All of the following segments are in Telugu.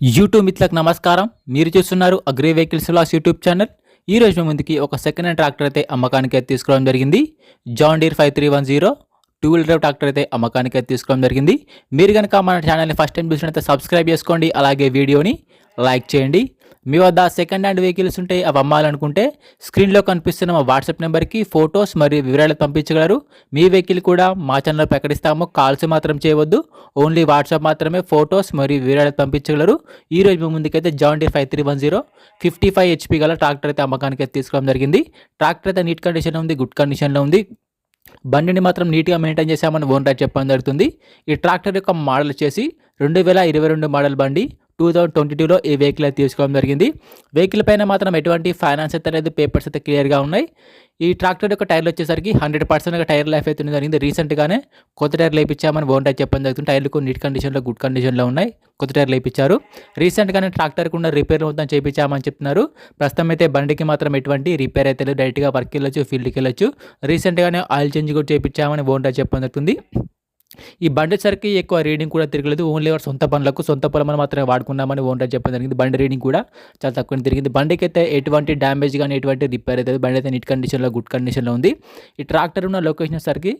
యూట్యూబ్ మిత్రులకు నమస్కారం. మీరు చూస్తున్నారు అగ్రి వెహికల్స్ లాస్ యూట్యూబ్ ఛానల్ ఈ రోజు మీ ముందుకి ఒక సెకండ్ హ్యాండ్ ట్రాక్టర్ అయితే అమ్మకానికి అయితే తీసుకోవడం జరిగింది. John Deere five three one zero two wheeler drive tractor అయితే అమ్మకానికి అయితే తీసుకోవడం జరిగింది. మీరు కనుక మన ఛానల్ని ఫస్ట్ టైం చూసినట్లయితే సబ్స్క్రైబ్ చేసుకోండి. అలాగే వీడియోని లైక్ చేయండి. మీ వద్ద సెకండ్ హ్యాండ్ వెహికల్స్ ఉంటే అవి అమ్మాలనుకుంటే స్క్రీన్లో కనిపిస్తున్న మా వాట్సాప్ నెంబర్కి ఫొటోస్ మరియు వివరాలు పంపించగలరు. మీ వెహికల్ కూడా మా ఛానల్లో ప్రకటిస్తాము. కాల్స్ మాత్రం చేయవద్దు. ఓన్లీ వాట్సాప్ మాత్రమే ఫొటోస్ మరియు వివరాలు పంపించగలరు. ఈ రోజు మీ ముందుకైతే జాయింటీ five three one zero fifty five HP గల ట్రాక్టర్ అయితే అమ్మకానికి అయితే తీసుకోవడం జరిగింది. ట్రాక్టర్ అయితే నీట్ కండిషన్లో ఉంది గుడ్ కండిషన్లో ఉంది. బండిని మాత్రం నీట్గా మెయింటైన్ చేశామని ఓన్ రైట్ చెప్పడం జరుగుతుంది. ఈ ట్రాక్టర్ యొక్క మోడల్ వచ్చేసి రెండు వేల ఇరవై రెండు మోడల్ బండి. టూ థౌజండ్ ట్వంటీ టూలో ఈ వెహికల్ అయితే తీసుకోవడం జరిగింది. వెహికల్ పైన మాత్రం ఎటువంటి ఫైనాన్స్ అయితే లేదు పేపర్స్ అయితే క్లియర్గా ఉన్నాయి. ఈ ట్రాక్టర్ యొక్క టైర్లు వచ్చేసరికి హండ్రెడ్ పర్సెంట్గా టైర్ లైఫ్ అయితే జరిగింది. రీసెంట్గానే కొత్త టైర్లు వేయించామని ఓన్ టైర్ చెప్పడం జరుగుతుంది. టైర్లు నీట్ కండిషన్లో గుడ్ కండిషన్లో ఉన్నాయి. కొత్త టైర్లు లేపించారు రీసెంట్గానే ట్రాక్టర్కి ఉన్న రిపేర్ మొత్తం చేయించామని చెప్తున్నారు. ప్రస్తుతం అయితే బండికి మాత్రం ఎటువంటి రిపేర్ అయితే లేదు. డైరెక్ట్గా వర్క్ వెళ్ళొచ్చు ఫీల్డ్కి వెళ్ళొచ్చు. రీసెంట్గానే ఆయిల్ చేంజ్ కూడా చేయించామని ఓన్ టైర్ చెప్పడం జరుగుతుంది. ఈ బండి సరికి ఎక్కువ రీడింగ్ కూడా తిరగలేదు. ఓన్లీ సొంత పనులకు సొంత పొలం మాత్రమే వాడుకున్నామని ఓనర్ చెప్పడం జరిగింది. బండి రీడింగ్ కూడా చాలా తక్కువ తిరిగింది. బండికి అయితే ఎటువంటి డ్యామేజ్ కానీ ఎటువంటి రిపేర్ అయితే బండి అయితే నీట్ కండిషన్లో గుడ్ కండిషన్లో ఉంది. ఈ ట్రాక్టర్ ఉన్న లొకేషన్ సరికి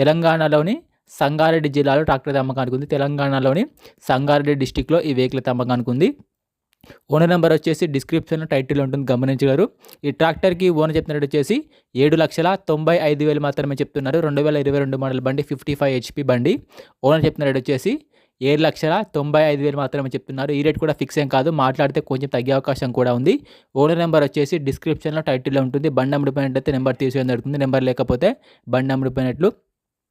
తెలంగాణలోని సంగారెడ్డి జిల్లాలో ట్రాక్టర్ అయితే అమ్మకానికి ఉంది. తెలంగాణలోని సంగారెడ్డి డిస్టిక్లో ఈ వెహికల్ అయితే అమ్మకానికి ఉంది. ఓనర్ నెంబర్ వచ్చేసి డిస్క్రిప్షన్లో టైటిల్ ఉంటుంది గమనించగలరు. ఈ ట్రాక్టర్కి ఓనర్ చెప్తున్నట్టు వచ్చేసి ఏడు లక్షల తొంభై ఐదు వేలు మాత్రమే చెప్తున్నారు. రెండు వేల ఇరవై రెండు మోడల్ బండి ఫిఫ్టీ ఫైవ్ హెచ్పి బండి. ఓనర్ చెప్తున్నట్టు వచ్చేసి ఏడు లక్షల తొంభై ఐదు వేలు మాత్రమే చెప్తున్నారు. ఈ రేట్ కూడా ఫిక్స్ ఏం కాదు మాట్లాడితే కొంచెం తగ్గే అవకాశం కూడా ఉంది. ఓనర్ నెంబర్ వచ్చేసి డిస్క్రిప్షన్లో టైటిల్లో ఉంటుంది. బండి అమ్ముడిపోయినట్టయితే నెంబర్ తీసేయడం జరుగుతుంది నెంబర్ లేకపోతే బండి అమ్ముడిపోయినట్లు